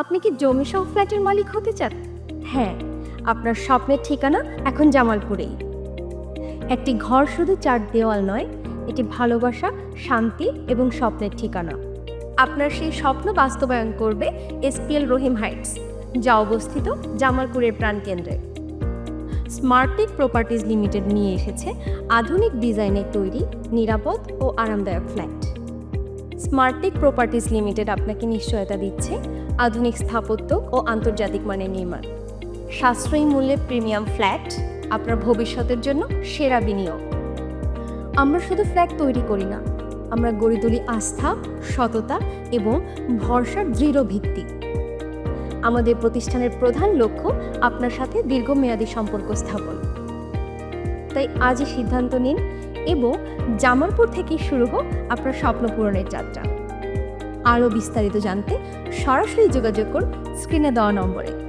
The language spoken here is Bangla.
আপনি কি জমি সহ ফ্ল্যাটের মালিক হতে চান? হ্যাঁ আপনার স্বপ্নের ঠিকানা এখন জামালপুরেই। একটি ঘর শুধু চার দেওয়াল নয়, এটি ভালোবাসা, শান্তি এবং স্বপ্নের ঠিকানা। আপনার সেই স্বপ্ন বাস্তবায়ন করবে এসপিএল রহিম হাইটস, যা অবস্থিত জামালপুরের প্রাণকেন্দ্রে। স্মার্টটেক প্রপার্টিজ লিমিটেড নিয়ে এসেছে আধুনিক ডিজাইনের তৈরি, নিরাপদ ও আরামদায়ক ফ্ল্যাট। স্মার্টটেক প্রপার্টিজ লিমিটেড আপনাকে নিশ্চয়তা দিচ্ছে আধুনিক স্থাপত্য ও আন্তর্জাতিক মানের নির্মাণ। সাশ্রয়ী মূল্যে প্রিমিয়াম ফ্ল্যাট, আপনার ভবিষ্যতের জন্য সেরা বিনিয়োগ। আমরা শুধু ফ্ল্যাট তৈরি করি না, আমরা গড়ে তুলি আস্থা, সততা এবং ভরসার দৃঢ় ভিত্তি। আমাদের প্রতিষ্ঠানের প্রধান লক্ষ্য আপনার সাথে দীর্ঘমেয়াদী সম্পর্ক স্থাপন। তাই আজই সিদ্ধান্ত নিন এবং জামালপুর থেকেই শুরু হোক আপনার স্বপ্ন পূরণের যাত্রা। আরও বিস্তারিত জানতে সরাসরি যোগাযোগ করুন স্ক্রিনে দেওয়া নম্বরে।